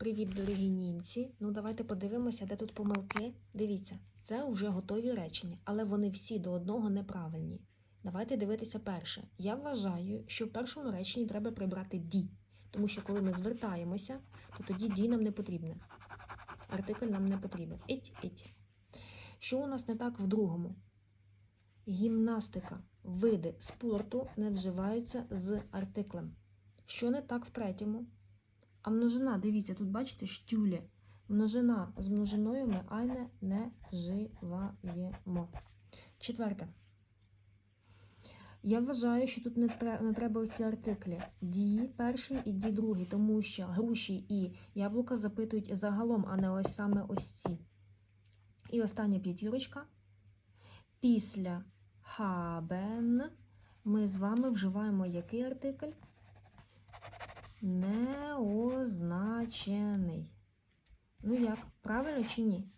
Привіт, дорогі німці. Ну, давайте подивимося, де тут помилки. Дивіться, це вже готові речення, але вони всі до одного неправильні. Давайте дивитися перше. Я вважаю, що в першому реченні треба прибрати ді, тому що коли ми звертаємося, то тоді ді нам не потрібне. Артикль нам не потрібен. Іть, іть. Що у нас не так в другому? Гімнастика, види спорту не вживаються з артиклем. Що не так в третьому? А множина, дивіться, тут бачите, штюлє. Множина з множиною ми айне не вживаємо. Четверте. Я вважаю, що тут не, тре- не треба ось ці артиклі. Ді перший і ді другий, тому що груші і яблука запитують загалом, а не ось саме ось ці. І остання п'ятірочка. Після haben ми з вами вживаємо який артикль? Неозначений. Ну як, правильно чи ні?